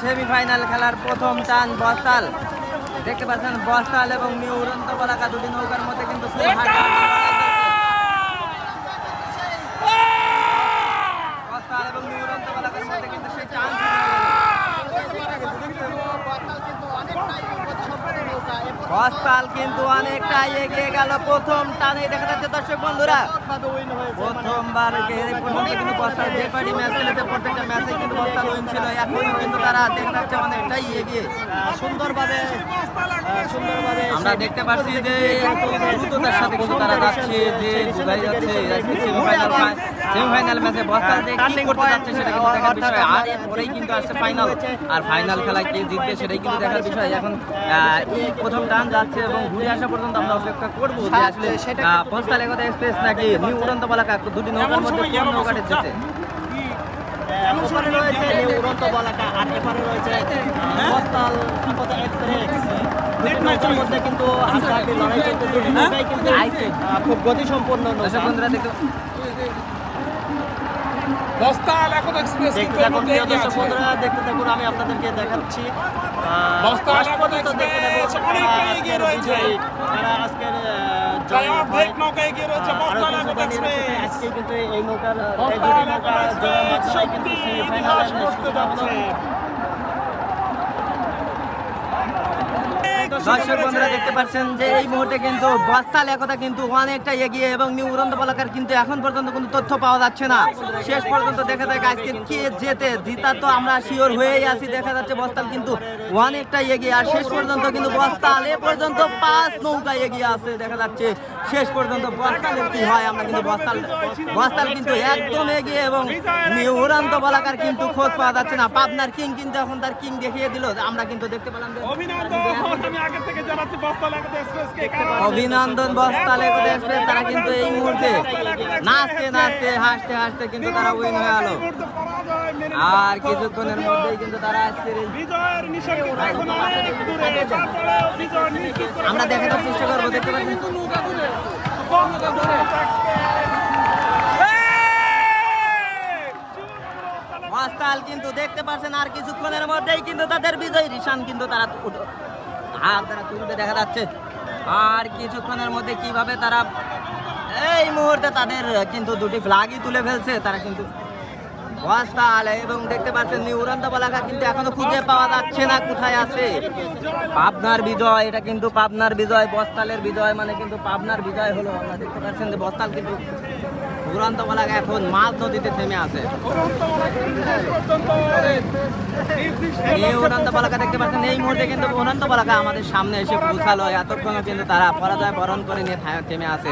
Semifinal খেলার প্রথম টান বস্তাল। দেখতে পাচ্ছেন বস্তাল এবং নিউ উড়ন্ত বলাকা দুটি নৌকার মধ্যে কিন্তু খুব হাড্ডাহাড্ডি লড়াই চলছে। বস্তাল এবং নিউ উড়ন্ত বলাকার মধ্যে কিন্তু সেই টান শুরু হয়ে গেল। বস্তাল কিন্তু অনেকটাই এগিয়ে গেল। প্রথম টানে দেখা যাচ্ছে দর্শক বন্ধুরা। প্রথমবার কিন্তু বস্তাল যে কয়টি ম্যাচ খেলেছে প্রত্যেকটা ম্যাচে কিন্তু বস্তাল উইন ছিল। এখনও কিন্তু তারা দেখা যাচ্ছে অনেকটাই এগিয়ে। সুন্দরভাবে সুন্দরভাবে আমরা দেখতে পাচ্ছি যে দ্রুততার সাথে কিন্তু তারা যাচ্ছে যে বোঝাই যাচ্ছে সেমিফাইনাল ম্যাচে বস্তাল যে কি করতে যাচ্ছে সেটা কিন্তু দেখার বিষয়। আর এরপরেই কিন্তু আসছে ফাইনাল আর ফাইনাল খেলায় কে জিতবে সেটাই কিন্তু দেখার বিষয়। এখন আহ, এই প্রথম টান যাচ্ছে এবং ঘুরে আসা পর্যন্ত আমরা অপেক্ষা করব যে আসলে বস্তাল একতা এক্সপ্রেস নাকি নিউ উড়ন্ত বলাকা দুটি নৌকার মধ্যে কোন নৌকাটি যেতে। রয়েছে নিউ উড়ন্ত বলাকা আর এপারে রয়েছে বস্তাল আপত এক্সপ্রেস। মধ্যে কিন্তু হাড্ডাহাড্ডি লড়াই চলতে কিন্তু খুব গতিসম্পন্ন নৌকা। বন্ধুরা দেখতে বস্তাল এখন এক্সপ্রেস দেখতে থাকুন প্রিয় দর্শক বন্ধুরা দেখতে থাকুন আমি আপনাদেরকে দেখাচ্ছি। বস্তাল এখন এক্সপ্রেস অনেকটাই এগিয়ে রয়েছে। তারা আজকের আহ, প্রায় জয়ী। অর্ধেক নৌকা এগিয়ে রয়েছে বস্তাল এখন এক্সপ্রেস আজকে কিন্তু এই নৌকার এই দুটি কিন্তু সেমিফাইনালে করতে যাচ্ছে। দর্শক বন্ধুরা দেখতে পাচ্ছেন যে এই মুহূর্তে কিন্তু বস্তাল একতা কিন্তু অনেকটা এগিয়ে এবং নিউ উড়ন্ত বলাকার কিন্তু এখন পর্যন্ত কোনো তথ্য পাওয়া যাচ্ছে না। শেষ পর্যন্ত দেখা যায় আজকে কে জেতে জিতা তো আমরা শিওর হয়েই আছি দেখা যাচ্ছে বস্তাল কিন্তু অনেকটা এগিয়ে আর শেষ পর্যন্ত কিন্তু বস্তাল এ পর্যন্ত পাঁচ নৌকা এগিয়ে আছে দেখা যাচ্ছে শেষ পর্যন্ত বস্তালের কি হয় আমরা কিন্তু বস্তাল বস্তাল কিন্তু একদম এগিয়ে এবং নিউ উড়ন্ত বলাকার কিন্তু খোঁজ পাওয়া যাচ্ছে না। পাবনার কিং কিন্তু এখন তার কিং দেখিয়ে দিল আমরা কিন্তু দেখতে পেলাম আগে থেকে জানাচ্ছি বস্তাল এখন এক্সপ্রেসকে কারণ অভিনন্দন বস্তালে এক্সপ্রেস তারা কিন্তু এই মুহূর্তে নাচতে নাচতে হাসতে হাসতে কিন্তু তারা উইন হয়ে গেল। আর কিছুক্ষণের মধ্যেই কিন্তু তারা আজকের এই- বিজয়ের নিশানকে এখন অনেক দূরে। তারপরেও বিজয় নিশ্চিত আমরা দেখানোর চেষ্টা করব দেখতে বস্তাল কিন্তু দেখতে পাচ্ছেন আর কিছুক্ষণের মধ্যেই কিন্তু তাদের বিজয় রিশান কিন্তু তারা হাত তারা তুলতে দেখা যাচ্ছে। আর কিছুক্ষণের মধ্যে কীভাবে তারা এই মুহূর্তে তাদের কিন্তু দুটি ফ্লাগই তুলে ফেলছে, তারা কিন্তু বস্তাল এবং দেখতে পাচ্ছেন নিউ উড়ন্ত বলাকা কিন্তু এখনও খুঁজে পাওয়া যাচ্ছে না, কোথায় আছে। পাবনার বিজয়, এটা কিন্তু পাবনার বিজয়, বস্তালের বিজয় মানে কিন্তু পাবনার বিজয় হলো। আমরা দেখতে পাচ্ছেন যে বস্তাল কিন্তু উড়ন্ত বলাকা এখন মাছ নদীতে থেমে আছে। এই উড়ন্ত বলাকা দেখতে পাচ্ছেন, এই মুহূর্তে কিন্তু উড়ন্ত বলাকা আমাদের সামনে এসে পৌঁছালো। এতক্ষণও কিন্তু তারা পরাজয় বরণ করে নিয়ে থেমে আছে।